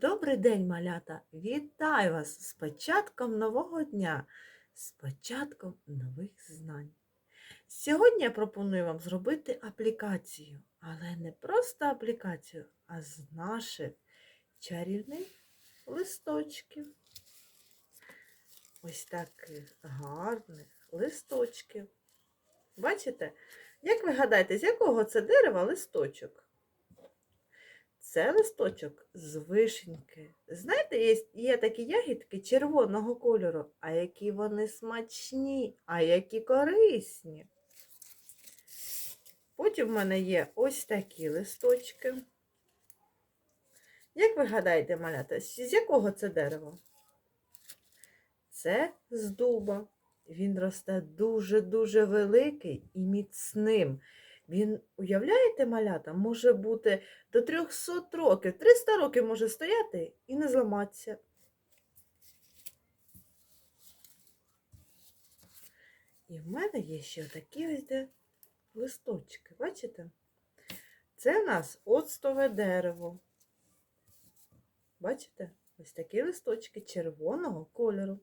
Добрий день, малята! Вітаю вас з початком нового дня, з початком нових знань. Сьогодні я пропоную вам зробити аплікацію, але не просто аплікацію, а з наших чарівних листочків. Ось таких гарних листочків. Бачите? Як ви гадаєте, з якого це дерева листочок? Це листочок з вишеньки. Знаєте, є, є такі ягідки червоного кольору, а які вони смачні, а які корисні. Потім в мене є ось такі листочки. Як ви гадаєте, малята, з якого це дерево? Це з дуба. Він росте дуже-дуже великий і міцним. Він, уявляєте, малята, може бути до 300 років, 300 років може стояти і не зламатися. І в мене є ще такі ось де листочки, бачите? Це в нас оцтове дерево. Бачите? Ось такі листочки червоного кольору.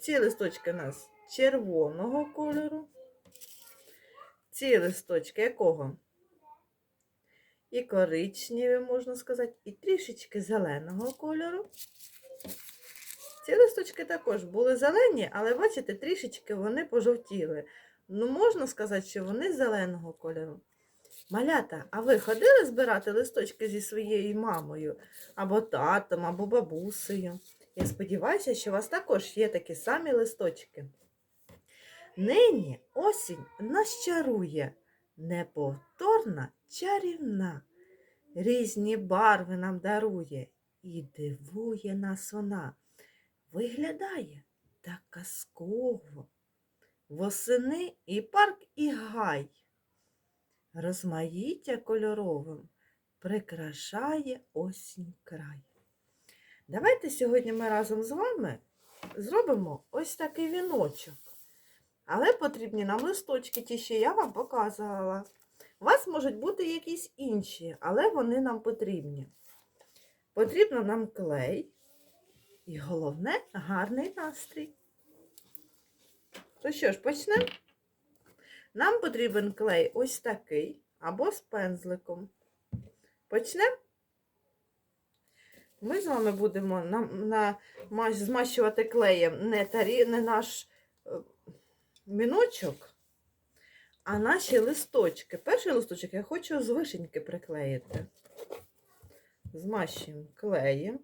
Ці листочки у нас червоного кольору. Ці листочки якого? І коричневі, можна сказати, і трішечки зеленого кольору. Ці листочки також були зелені, але бачите, трішечки вони пожовтіли. Ну, можна сказати, що вони зеленого кольору. Малята, а ви ходили збирати листочки зі своєю мамою, або татом, або бабусею? Я сподіваюся, що у вас також є такі самі листочки. Нині осінь нас чарує, неповторна чарівна, різні барви нам дарує і дивує нас вона. Виглядає так казково. Восени і парк, і гай. Розмаїття кольоровим прикрашає осінь край. Давайте сьогодні ми разом з вами зробимо ось такий віночок. Але потрібні нам листочки, ті, що я вам показувала. У вас можуть бути якісь інші, але вони нам потрібні. Потрібно нам клей і головне гарний настрій. То що ж, почнемо? Нам потрібен клей ось такий або з пензликом. Почнемо? Ми з вами будемо на, на, змащувати клеєм не, тарі, не наш віночок, а наші листочки. Перший листочок я хочу з вишеньки приклеїти. Змащуємо клеєм.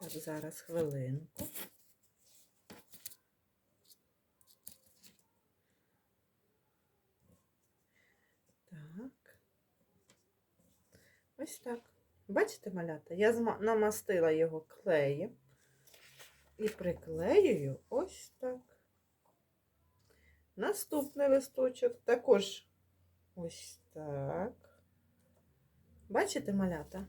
Так, зараз хвилинку. Так. Ось так. Бачите, малята? Я намастила його клеєм і приклеюю ось так. Наступний листочок також ось так. Бачите, малята?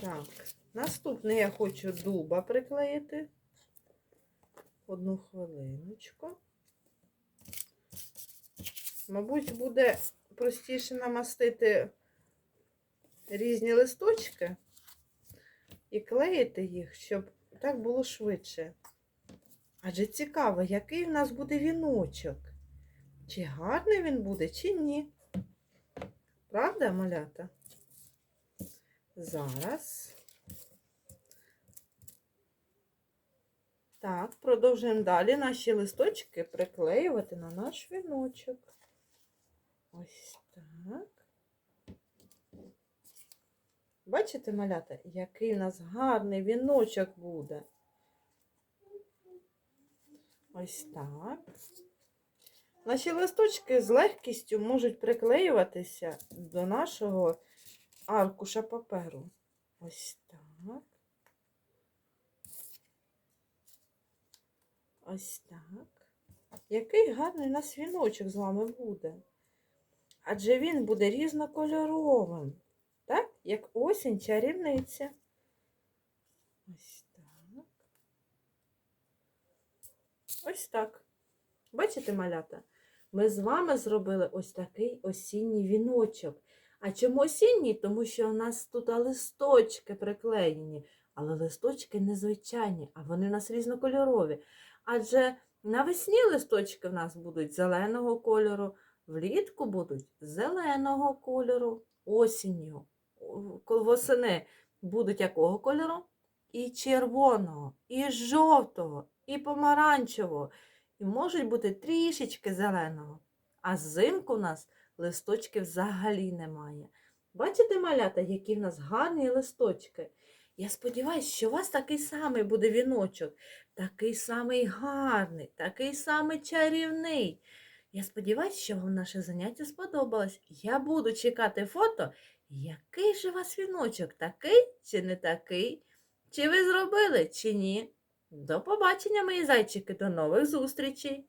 Так, наступний я хочу дуба приклеїти. Одну хвилиночку. Мабуть, буде простіше намастити різні листочки і клеїти їх, щоб так було швидше. Адже цікаво, який в нас буде віночок. Чи гарний він буде, чи ні. Правда, малята? Зараз. Так, продовжуємо далі наші листочки приклеювати на наш віночок. Ось так. Бачите, малята, який у нас гарний віночок буде. Ось так. Наші листочки з легкістю можуть приклеюватися до нашого аркуша паперу. Ось так. Ось так. Який гарний у нас віночок з вами буде. Адже він буде різнокольоровим? Як осінь чарівниця. Ось так. Ось так. Бачите, малята? ми з вами зробили ось такий осінній віночок. А чому осінній? Тому що у нас тут листочки приклеєні, але листочки незвичайні, а вони у нас різнокольорові. Адже навесні листочки в нас будуть зеленого кольору, влітку будуть зеленого кольору, осінню, восени будуть якого кольору? І червоного, і жовтого, і помаранчевого, і можуть бути трішечки зеленого. А взимку в нас листочків взагалі немає. Бачите, малята, які в нас гарні листочки? Я сподіваюся, що у вас такий самий буде віночок, такий самий гарний, такий самий чарівний. Я сподіваюся, що вам наше заняття сподобалось. Я буду чекати фото, який же у вас віночок, такий чи не такий? Чи ви зробили, чи ні? До побачення, мої зайчики, до нових зустрічей!